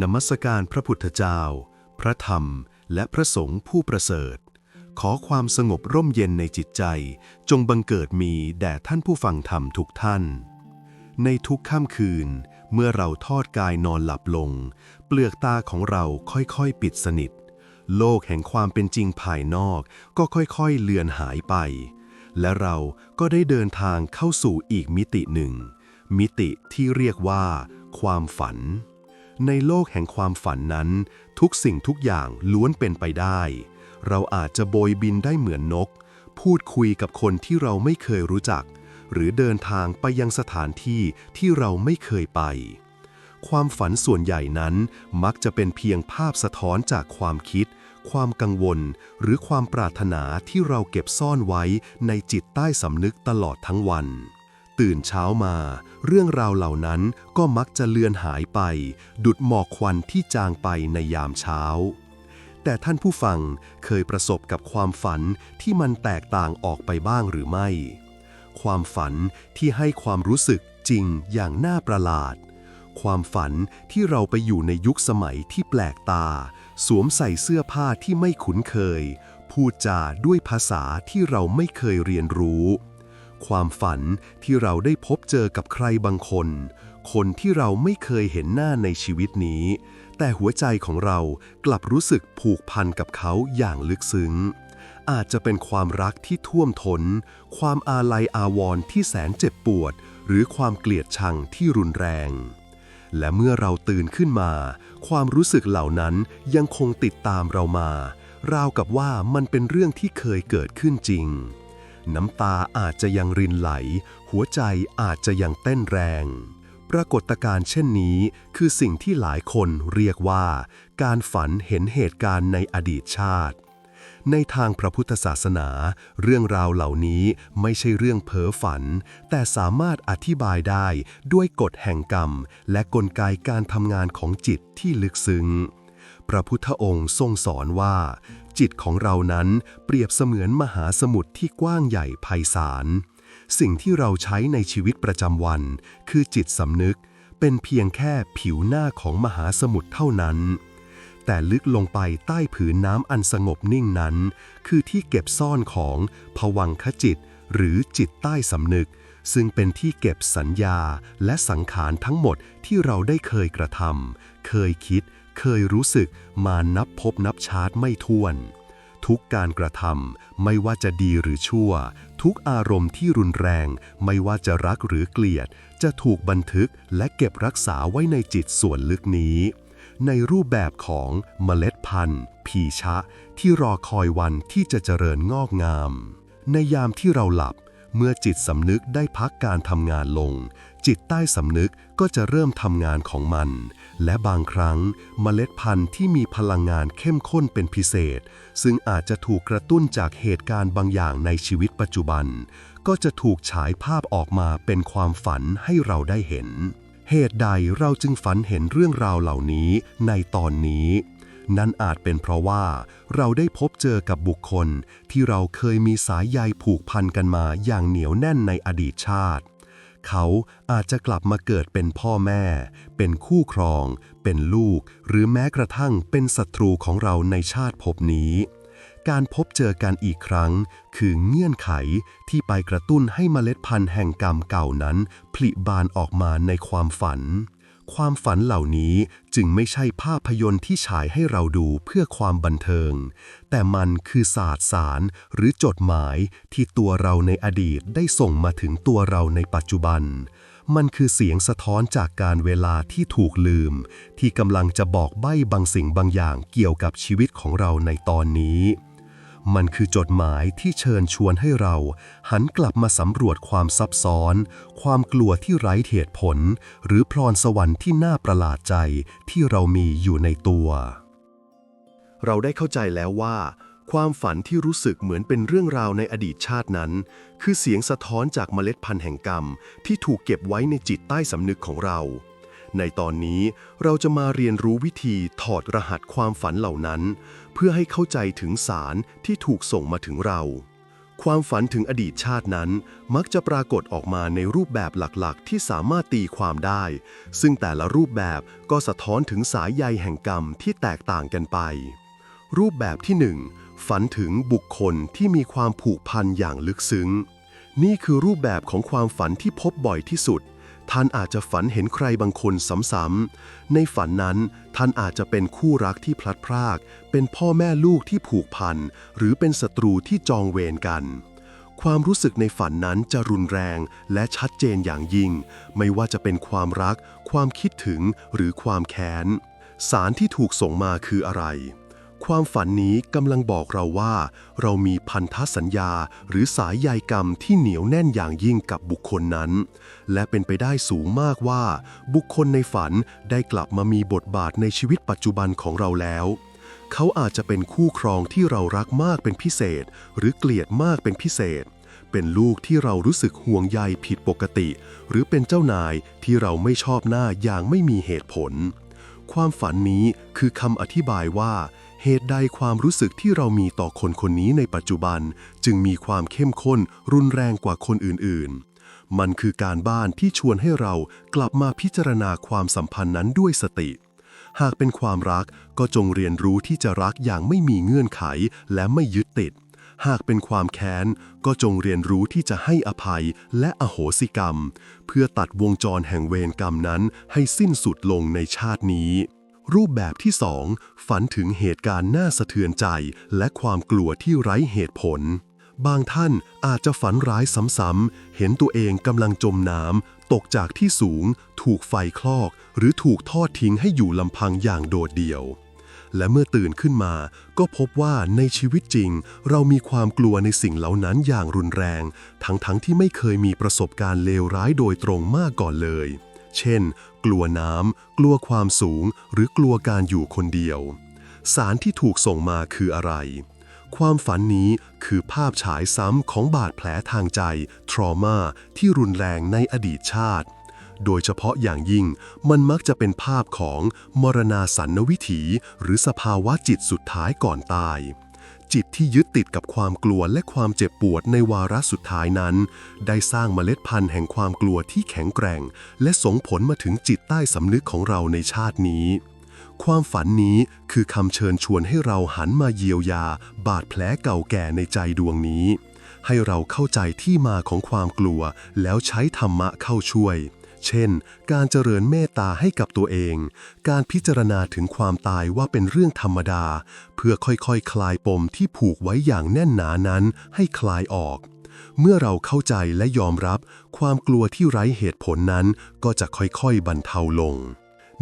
นมัสการพระพุทธเจ้า พระธรรม และพระสงฆ์ผู้ประเสริฐ ขอความสงบร่มเย็นในจิตใจ จงบังเกิดมีแด่ท่านผู้ฟังธรรมทุกท่าน ในทุกค่ำคืน เมื่อเราทอดกายนอนหลับลง เปลือกตาของเราค่อยๆปิดสนิท โลกแห่งความเป็นจริงภายนอกก็ค่อยๆเลือนหายไป และเราก็ได้เดินทางเข้าสู่อีกมิติหนึ่ง มิติที่เรียกว่า ความฝัน ในโลกแห่งความฝันนั้น ทุกสิ่งทุกอย่างล้วนเป็นไปได้ เราอาจจะโบยบินได้เหมือนนก พูดคุยกับคนที่เราไม่เคยรู้จัก หรือเดินทางไปยังสถานที่ที่เราไม่เคยไป ความฝันส่วนใหญ่นั้นมักจะเป็นเพียงภาพสะท้อนจากความคิด ความกังวล หรือความปรารถนาที่เราเก็บซ่อนไว้ในจิตใต้สำนึกตลอดทั้งวัน ตื่นเช้ามา เรื่องราวเหล่านั้นก็มักจะเลือนหายไป ดุดหมอกควันที่จางไปในยามเช้า แต่ท่านผู้ฟังเคยประสบกับความฝันที่มันแตกต่างออกไปบ้างหรือไม่ ความฝันที่ให้ความรู้สึกจริงอย่างน่าประหลาด ความฝันที่เราไปอยู่ในยุคสมัยที่แปลกตา สวมใส่เสื้อผ้าที่ไม่คุ้นเคย พูดจาด้วยภาษาที่เราไม่เคยเรียนรู้ ความฝันที่เราได้พบเจอกับใครบางคน คนที่เราไม่เคยเห็นหน้าในชีวิตนี้ แต่หัวใจของเรากลับรู้สึกผูกพันกับเขาอย่างลึกซึ้ง อาจจะเป็นความรักที่ท่วมทน้น ความอาลัยอาวรณ์ที่แสนเจ็บปวด หรือความเกลียดชังที่รุนแรง และเมื่อเราตื่นขึ้นมา ความรู้สึกเหล่านั้นยังคงติดตามเรามา ราวกับว่ามันเป็นเรื่องที่เคยเกิดขึ้นจริง น้ำตาอาจจะยังรินไหล หัวใจอาจจะยังเต้นแรง ปรากฏการณ์เช่นนี้คือสิ่งที่หลายคนเรียกว่า การฝันเห็นเหตุการณ์ในอดีตชาติ ในทางพระพุทธศาสนา เรื่องราวเหล่านี้ไม่ใช่เรื่องเพ้อฝัน แต่สามารถอธิบายได้ด้วยกฎแห่งกรรม และกลไกการทำงานของจิตที่ลึกซึ้งพระพุทธองค์ทรงสอนว่า จิตของเรานั้นเปรียบเสมือนมหาสมุทรที่กว้างใหญ่ไพศาล สิ่งที่เราใช้ในชีวิตประจำวัน คือจิตสำนึก เป็นเพียงแค่ผิวหน้าของมหาสมุทรเท่านั้น แต่ลึกลงไปใต้ผืนน้ำอันสงบนิ่งนั้น คือที่เก็บซ่อนของผวังคจิต หรือจิตใต้สำนึก ซึ่งเป็นที่เก็บสัญญาและสังขารทั้งหมดที่เราได้เคยกระทำเคยคิด เคยรู้สึกมานับพบนับชาร์ตไม่ถ้วน ทุกการกระทำไม่ว่าจะดีหรือชั่ว ทุกอารมณ์ที่รุนแรง ไม่ว่าจะรักหรือเกลียด จะถูกบันทึกและเก็บรักษาไว้ในจิตส่วนลึกนี้ ในรูปแบบของเมล็ดพันธุ์ผีชะ ที่รอคอยวันที่จะเจริญงอกงาม ในยามที่เราหลับ เมื่อจิตสำนึกได้พักการทำงานลง จิตใต้สำนึกก็จะเริ่มทำงานของมัน และบางครั้งเมล็ดพันธุ์ที่มีพลังงานเข้มข้นเป็นพิเศษ ซึ่งอาจจะถูกกระตุ้นจากเหตุการณ์บางอย่างในชีวิตปัจจุบัน ก็จะถูกฉายภาพออกมาเป็นความฝันให้เราได้เห็น เหตุใดเราจึงฝันเห็นเรื่องราวเหล่านี้ในตอนนี้ นั่นอาจเป็นเพราะว่าเราได้พบเจอกับบุคคลที่เราเคยมีสายใยผูกพันกันมาอย่างเหนียวแน่นในอดีตชาติ เขาอาจจะกลับมาเกิดเป็นพ่อแม่ เป็นคู่ครอง เป็นลูก หรือแม้กระทั่งเป็นศัตรูของเราในชาติภพนี้ การพบเจอกันอีกครั้ง คือเงื่อนไขที่ไปกระตุ้นให้เมล็ดพันธุ์แห่งกรรมเก่านั้นผลิบานออกมาในความฝัน ความฝันเหล่านี้จึงไม่ใช่ภาพยนตร์ที่ฉายให้เราดูเพื่อความบันเทิง แต่มันคือศาสตร์สารหรือจดหมายที่ตัวเราในอดีตได้ส่งมาถึงตัวเราในปัจจุบัน มันคือเสียงสะท้อนจากการเวลาที่ถูกลืม ที่กำลังจะบอกใบ้บางสิ่งบางอย่างเกี่ยวกับชีวิตของเราในตอนนี้ มันคือจดหมายที่เชิญชวนให้เรา หันกลับมาสำรวจความซับซ้อน ความกลัวที่ไร้เหตุผล หรือพรสวรรค์ที่น่าประหลาดใจที่เรามีอยู่ในตัว เราได้เข้าใจแล้วว่า ความฝันที่รู้สึกเหมือนเป็นเรื่องราวในอดีตชาตินั้น คือเสียงสะท้อนจากเมล็ดพันธุ์แห่งกรรม ที่ถูกเก็บไว้ในจิตใต้สำนึกของเรา ในตอนนี้เราจะมาเรียนรู้วิธีถอดรหัสความฝันเหล่านั้น เพื่อให้เข้าใจถึงสารที่ถูกส่งมาถึงเรา ความฝันถึงอดีตชาตินั้น มักจะปรากฏออกมาในรูปแบบหลักๆ ที่สามารถตีความได้ ซึ่งแต่ละรูปแบบก็สะท้อนถึงสายใยแห่งกรรมที่แตกต่างกันไป รูปแบบที่หนึ่งฝันถึงบุคคลที่มีความผูกพันอย่างลึกซึ้ง นี่คือรูปแบบของความฝันที่พบบ่อยที่สุด ท่านอาจจะฝันเห็นใครบางคนซ้ำๆ ในฝันนั้นท่านอาจจะเป็นคู่รักที่พลัดพราก เป็นพ่อแม่ลูกที่ผูกพัน หรือเป็นศัตรูที่จองเวรกัน ความรู้สึกในฝันนั้นจะรุนแรงและชัดเจนอย่างยิ่ง ไม่ว่าจะเป็นความรัก ความคิดถึงหรือความแค้น สารที่ถูกส่งมาคืออะไร ความฝันนี้กำลังบอกเราว่า เรามีพันธสัญญา หรือสายใยกรรมที่เหนียวแน่นอย่างยิ่งกับบุคคลนั้น และเป็นไปได้สูงมากว่า บุคคลในฝันได้กลับมามีบทบาทในชีวิตปัจจุบันของเราแล้ว เขาอาจจะเป็นคู่ครองที่เรารักมากเป็นพิเศษ หรือเกลียดมากเป็นพิเศษ เป็นลูกที่เรารู้สึกห่วงใยผิดปกติ หรือเป็นเจ้านายที่เราไม่ชอบหน้าอย่างไม่มีเหตุผล ความฝันนี้คือคำอธิบายว่า เหตุใดความรู้สึกที่เรามีต่อคนคนนี้ในปัจจุบัน จึงมีความเข้มข้นรุนแรงกว่าคนอื่นๆ มันคือการบ้านที่ชวนให้เรากลับมาพิจารณาความสัมพันธ์นั้นด้วยสติ หากเป็นความรักก็จงเรียนรู้ที่จะรักอย่างไม่มีเงื่อนไขและไม่ยึดติด หากเป็นความแค้นก็จงเรียนรู้ที่จะให้อภัยและอโหสิกรรม เพื่อตัดวงจรแห่งเวรกรรมนั้นให้สิ้นสุดลงในชาตินี้ รูปแบบที่สองฝันถึงเหตุการณ์น่าสะเทือนใจ และความกลัวที่ไร้เหตุผล บางท่านอาจจะฝันร้ายซ้ำๆ เห็นตัวเองกำลังจมน้ำ ตกจากที่สูง ถูกไฟคลอก หรือถูกทอดทิ้งให้อยู่ลำพังอย่างโดดเดี่ยว และเมื่อตื่นขึ้นมา ก็พบว่าในชีวิตจริง เรามีความกลัวในสิ่งเหล่านั้นอย่างรุนแรง ทั้งๆทที่ไม่เคยมีประสบการณ์เลวร้ายโดยตรงมากก่อนเลย เช่น กลัวน้ำ กลัวความสูง หรือกลัวการอยู่คนเดียว สารที่ถูกส่งมาคืออะไร ความฝันนี้คือภาพฉายซ้ำของบาดแผลทางใจ ทรมาที่รุนแรงในอดีตชาติ โดยเฉพาะอย่างยิ่งมันมักจะเป็นภาพของมรณาสันวิถี หรือสภาวะจิตสุดท้ายก่อนตาย จิตที่ยึดติดกับความกลัวและความเจ็บปวดในวาระสุดท้ายนั้น ได้สร้างเมล็ดพันธุ์แห่งความกลัวที่แข็งแกร่ง และส่งผลมาถึงจิตใต้สำนึกของเราในชาตินี้ ความฝันนี้คือคำเชิญชวนให้เราหันมาเยียวยา บาดแผลเก่าแก่ในใจดวงนี้ ให้เราเข้าใจที่มาของความกลัวแล้วใช้ธรรมะเข้าช่วย เช่น การเจริญเมตตาให้กับตัวเอง การพิจารณาถึงความตายว่าเป็นเรื่องธรรมดา เพื่อค่อยๆคคลายปมที่ผูกไว้อย่างแน่นหนานั้นให้คลายออก เมื่อเราเข้าใจและยอมรับ ความกลัวที่ไร้เหตุผลนั้น ก็จะค่อยๆบรรเทาลง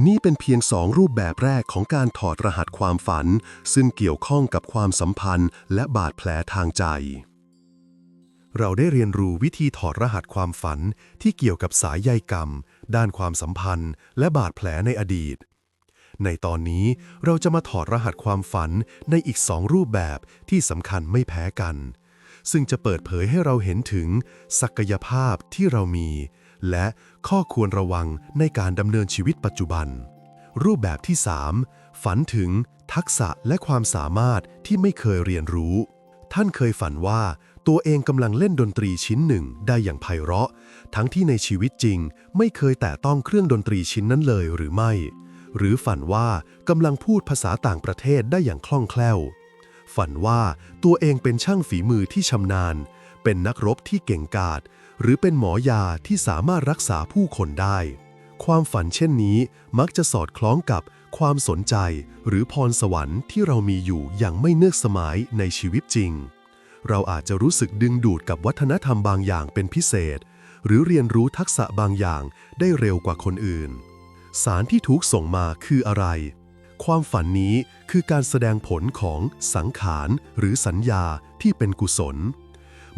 นี่เป็นเพียงสองรูปแบบแรกของการถอดรหัสความฝัน ซึ่งเกี่ยวข้องกับความสัมพันธ์และบาดแผลทางใจ เราได้เรียนรู้วิธีถอดรหัสความฝันที่เกี่ยวกับสายใยกรรม ด้านความสัมพันธ์ และบาดแผลในอดีต ในตอนนี้เราจะมาถอดรหัสความฝันในอีกสองรูปแบบที่สำคัญไม่แพ้กัน ซึ่งจะเปิดเผยให้เราเห็นถึง ศักยภาพที่เรามี และข้อควรระวังในการดำเนินชีวิตปัจจุบัน รูปแบบที่ 3 ฝันถึงทักษะและความสามารถที่ไม่เคยเรียนรู้ ท่านเคยฝันว่า ตัวเองกำลังเล่นดนตรีชิ้นหนึ่งได้อย่างไพเราะ ทั้งที่ในชีวิตจริงไม่เคยแตะต้องเครื่องดนตรีชิ้นนั้นเลยหรือไม่ หรือฝันว่ากำลังพูดภาษาต่างประเทศได้อย่างคล่องแคล่ว ฝันว่าตัวเองเป็นช่างฝีมือที่ชำนาญ เป็นนักรบที่เก่งกาจหรือเป็นหมอยาที่สามารถรักษาผู้คนได้ ความฝันเช่นนี้มักจะสอดคล้องกับความสนใจหรือพรสวรรค์ที่เรามีอยู่อย่างไม่เนือกสมัยในชีวิตจริง เราอาจจะรู้สึกดึงดูดกับวัฒนธรรมบางอย่างเป็นพิเศษ หรือเรียนรู้ทักษะบางอย่างได้เร็วกว่าคนอื่น สารที่ถูกส่งมาคืออะไร ความฝันนี้คือการแสดงผลของสังขารหรือสัญญาที่เป็นกุศล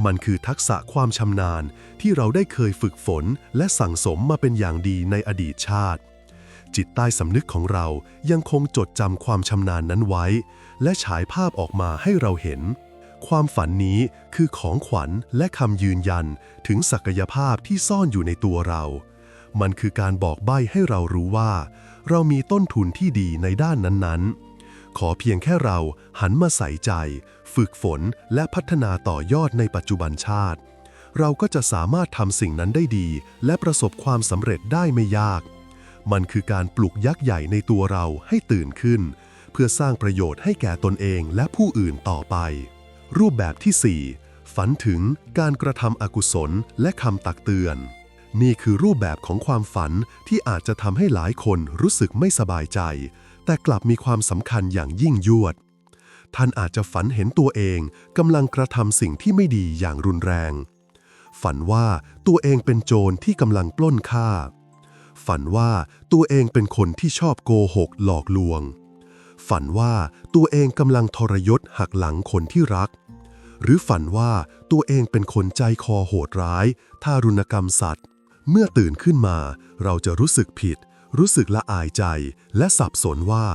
มันคือทักษะความชำนาญที่เราได้เคยฝึกฝนและสั่งสมมาเป็นอย่างดีในอดีตชาติจิตใต้สำนึกของเรายังคงจดจำความชำนาญนั้นไว้ และฉายภาพออกมาให้เราเห็น ความฝันนี้คือของขวัญและคำยืนยันถึงศักยภาพที่ซ่อนอยู่ในตัวเรา มันคือการบอกใบ้ให้เรารู้ว่า เรามีต้นทุนที่ดีในด้านนั้นๆ ขอเพียงแค่เราหันมาใส่ใจ ฝึกฝนและพัฒนาต่อยอดในปัจจุบันชาติ เราก็จะสามารถทำสิ่งนั้นได้ดี และประสบความสำเร็จได้ไม่ยาก มันคือการปลุกยักษ์ใหญ่ในตัวเราให้ตื่นขึ้น เพื่อสร้างประโยชน์ให้แก่ตนเองและผู้อื่นต่อไป รูปแบบที่ 4 ฝันถึงการกระทำอกุศลและคำตักเตือน นี่คือรูปแบบของความฝันที่อาจจะทำให้หลายคนรู้สึกไม่สบายใจ แต่กลับมีความสำคัญอย่างยิ่งยวด ท่านอาจจะฝันเห็นตัวเองกำลังกระทำสิ่งที่ไม่ดีอย่างรุนแรง ฝันว่าตัวเองเป็นโจรที่กำลังปล้นฆ่า ฝันว่าตัวเองเป็นคนที่ชอบโกหกหลอกลวงฝันว่าตัวเองกำลังทรยศหักหลังคนที่รัก หรือฝันว่าตัวเองเป็นคนใจคอโหดร้ายทารุณกรรมสัตว์ เมื่อตื่นขึ้นมา เราจะรู้สึกผิด รู้สึกละอายใจ และสับสนว่า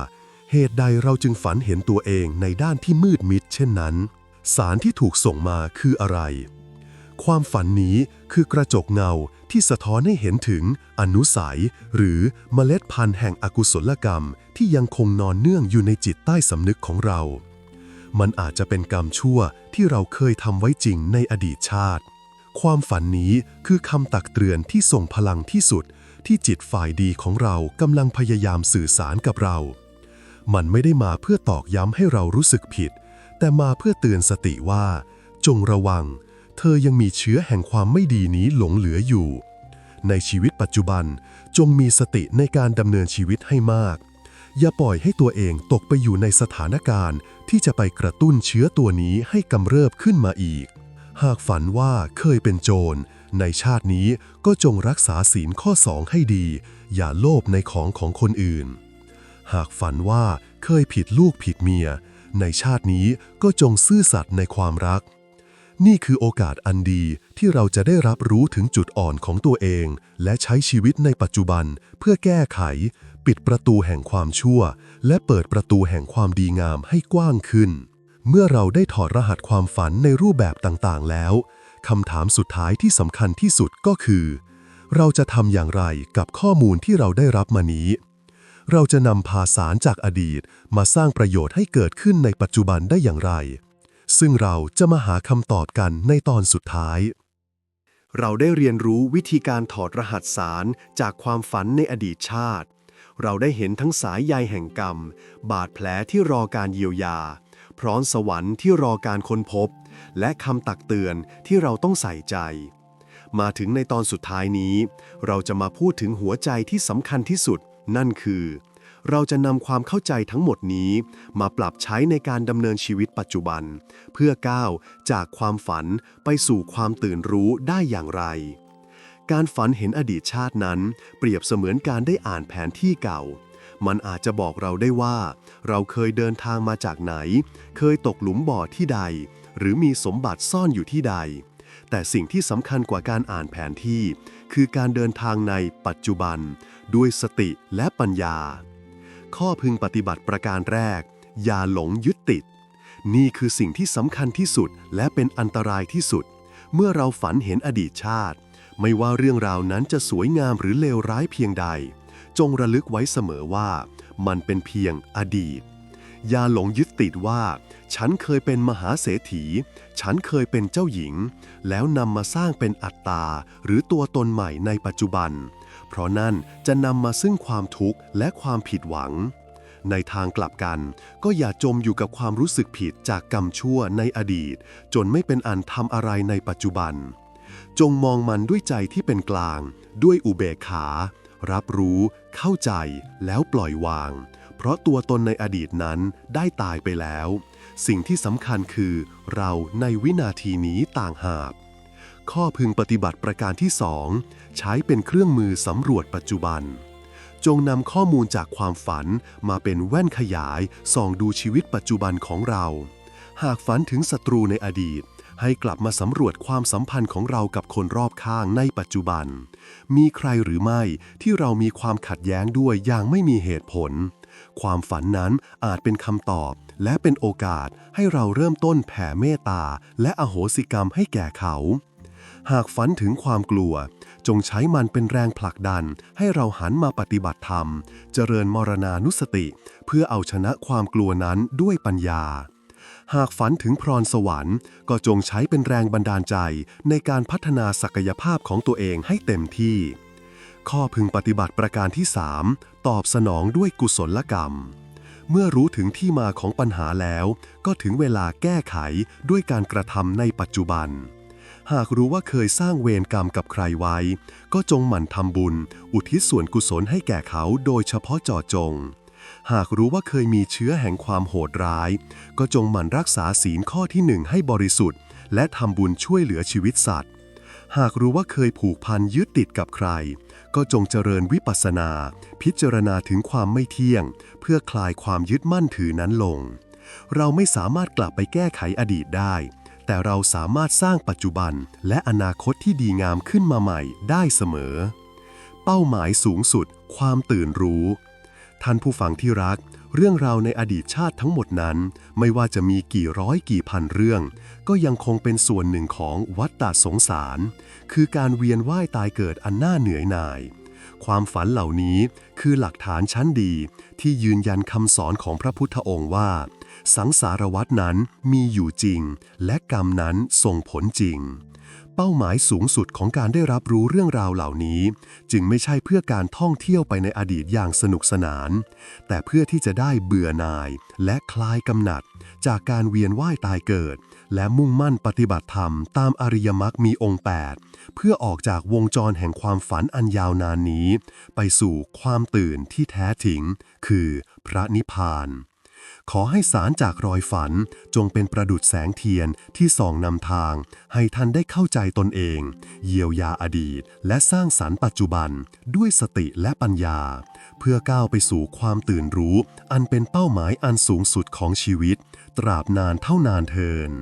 เหตุใดเราจึงฝันเห็นตัวเองในด้านที่มืดมิดเช่นนั้น สารที่ถูกส่งมาคืออะไร ความฝันนี้คือกระจกเงาที่สะท้อนให้เห็นถึงอนุสัย หรือเมล็ดพันธุ์แห่งอกุศลกรรมที่ยังคงนอนเนื่องอยู่ในจิตใต้สำนึกของเรา มันอาจจะเป็นกรรมชั่วที่เราเคยทำไว้จริงในอดีตชาติ ความฝันนี้คือคำตักเตือนที่ส่งพลังที่สุด ที่จิตฝ่ายดีของเรากำลังพยายามสื่อสารกับเรา มันไม่ได้มาเพื่อตอกย้ำให้เรารู้สึกผิด แต่มาเพื่อเตือนสติว่า จงระวัง เธอยังมีเชื้อแห่งความไม่ดีนี้หลงเหลืออยู่ ในชีวิตปัจจุบันจงมีสติในการดำเนินชีวิตให้มาก อย่าปล่อยให้ตัวเองตกไปอยู่ในสถานการณ์ ที่จะไปกระตุ้นเชื้อตัวนี้ให้กำเริบขึ้นมาอีก หากฝันว่าเคยเป็นโจร ในชาตินี้ก็จงรักษาศีลข้อสองให้ดี อย่าโลภในของของคนอื่น หากฝันว่าเคยผิดลูกผิดเมีย ในชาตินี้ก็จงซื่อสัตย์ในความรักนี่คือโอกาสอันดีที่เราจะได้รับรู้ถึงจุดอ่อนของตัวเอง และใช้ชีวิตในปัจจุบันเพื่อแก้ไข ปิดประตูแห่งความชั่ว และเปิดประตูแห่งความดีงามให้กว้างขึ้น เมื่อเราได้ถอดรหัสความฝันในรูปแบบต่างๆ แล้วคำถามสุดท้ายที่สำคัญที่สุดก็คือ เราจะทำอย่างไรกับข้อมูลที่เราได้รับมานี้ เราจะนำพาสารจากอดีตมาสร้างประโยชน์ให้เกิดขึ้นในปัจจุบันได้อย่างไร ซึ่งเราจะมาหาคำตอบกันในตอนสุดท้าย เราได้เรียนรู้วิธีการถอดรหัสสารจากความฝันในอดีตชาติ เราได้เห็นทั้งสายใยแห่งกรรม บาดแผลที่รอการเยียวยา พร้อมสวรรค์ที่รอการค้นพบ และคำตักเตือนที่เราต้องใส่ใจ มาถึงในตอนสุดท้ายนี้ เราจะมาพูดถึงหัวใจที่สำคัญที่สุด นั่นคือ เราจะนำความเข้าใจทั้งหมดนี้ มาปรับใช้ในการดำเนินชีวิตปัจจุบัน เพื่อก้าวจากความฝันไปสู่ความตื่นรู้ได้อย่างไร การฝันเห็นอดีตชาตินั้น เปรียบเสมือนการได้อ่านแผนที่เก่า มันอาจจะบอกเราได้ว่า เราเคยเดินทางมาจากไหน เคยตกหลุมบ่อที่ใด หรือมีสมบัติซ่อนอยู่ที่ใด แต่สิ่งที่สำคัญกว่าการอ่านแผนที่ คือการเดินทางในปัจจุบัน ด้วยสติและปัญญา ข้อพึงปฏิบัติประการแรก อย่าหลงยึดติด นี่คือสิ่งที่สำคัญที่สุดและเป็นอันตรายที่สุด เมื่อเราฝันเห็นอดีตชาติ ไม่ว่าเรื่องราวนั้นจะสวยงามหรือเลวร้ายเพียงใด จงระลึกไว้เสมอว่ามันเป็นเพียงอดีต อย่าหลงยึดติดว่า ฉันเคยเป็นมหาเศรษฐี ฉันเคยเป็นเจ้าหญิง แล้วนำมาสร้างเป็นอัตตา หรือตัวตนใหม่ในปัจจุบัน เพราะนั่นจะนำมาซึ่งความทุกข์และความผิดหวัง ในทางกลับกัน ก็อย่าจมอยู่กับความรู้สึกผิดจากกรรมชั่วในอดีต จนไม่เป็นอันทำอะไรในปัจจุบัน จงมองมันด้วยใจที่เป็นกลาง ด้วยอุเบกขา รับรู้ เข้าใจ แล้วปล่อยวาง เพราะตัวตนในอดีตนั้นได้ตายไปแล้ว สิ่งที่สำคัญคือ เราในวินาทีนี้ต่างหากข้อพึงปฏิบัติประการที่สองใช้เป็นเครื่องมือสำรวจปัจจุบัน จงนำข้อมูลจากความฝันมาเป็นแว่นขยายส่องดูชีวิตปัจจุบันของเรา หากฝันถึงศัตรูในอดีต ให้กลับมาสำรวจความสัมพันธ์ของเรากับคนรอบข้างในปัจจุบัน มีใครหรือไม่ที่เรามีความขัดแย้งด้วยอย่างไม่มีเหตุผล ความฝันนั้นอาจเป็นคำตอบ และเป็นโอกาสให้เราเริ่มต้นแผ่เมตตา และอโหสิกรรมให้แก่เขา หากฝันถึงความกลัว จงใช้มันเป็นแรงผลักดัน ให้เราหันมาปฏิบัติธรรม เจริญมรณานุสติ เพื่อเอาชนะความกลัวนั้นด้วยปัญญา หากฝันถึงพรสวรรค์ ก็จงใช้เป็นแรงบันดาลใจในการพัฒนาศักยภาพของตัวเองให้เต็มที่ ข้อพึงปฏิบัติประการที่ 3 ตอบสนองด้วยกุศลกรรม เมื่อรู้ถึงที่มาของปัญหาแล้ว ก็ถึงเวลาแก้ไขด้วยการกระทำในปัจจุบัน หากรู้ว่าเคยสร้างเวรกรรมกับใครไว้ ก็จงหมั่นทำบุญ อุทิศส่วนกุศลให้แก่เขาโดยเฉพาะเจาะจง หากรู้ว่าเคยมีเชื้อแห่งความโหดร้าย ก็จงหมั่นรักษาศีลข้อที่หนึ่งให้บริสุทธิ์ และทำบุญช่วยเหลือชีวิตสัตว์ หากรู้ว่าเคยผูกพันยึดติดกับใคร ก็จงเจริญวิปัสสนา พิจารณาถึงความไม่เที่ยง เพื่อคลายความยึดมั่นถือนั้นลง เราไม่สามารถกลับไปแก้ไขอดีตได้ แต่เราสามารถสร้างปัจจุบันและอนาคตที่ดีงามขึ้นมาใหม่ได้เสมอ เป้าหมายสูงสุด ความตื่นรู้ ท่านผู้ฟังที่รัก เรื่องราวในอดีตชาติทั้งหมดนั้น ไม่ว่าจะมีกี่ร้อยกี่พันเรื่อง ก็ยังคงเป็นส่วนหนึ่งของวัฏฏะสงสาร คือการเวียนว่ายตายเกิดอันน่าเหนื่อยหน่าย ความฝันเหล่านี้คือหลักฐานชั้นดีที่ยืนยันคำสอนของพระพุทธองค์ว่า สังสารวัตนั้นมีอยู่จริง และกรรมนั้นส่งผลจริง เป้าหมายสูงสุดของการได้รับรู้เรื่องราวเหล่านี้ จึงไม่ใช่เพื่อการท่องเที่ยวไปในอดีตอย่างสนุกสนาน แต่เพื่อที่จะได้เบื่อหน่าย และคลายกำหนัด จากการเวียนว่ายตายเกิด และมุ่งมั่นปฏิบัติธรรมตามอริยมรรคมีองค์ 8 เพื่อออกจากวงจรแห่งความฝันอันยาวนานนี้ ไปสู่ความตื่นที่แท้จริงคือพระนิพพาน ขอให้สารจากรอยฝันจงเป็นประดุดแสงเทียนที่ส่องนำทาง ให้ท่านได้เข้าใจตนเอง เยียวยาอดีต และสร้างสรรค์ปัจจุบัน ด้วยสติและปัญญา เพื่อก้าวไปสู่ความตื่นรู้ อันเป็นเป้าหมายอันสูงสุดของชีวิต ตราบนานเท่านานเทิน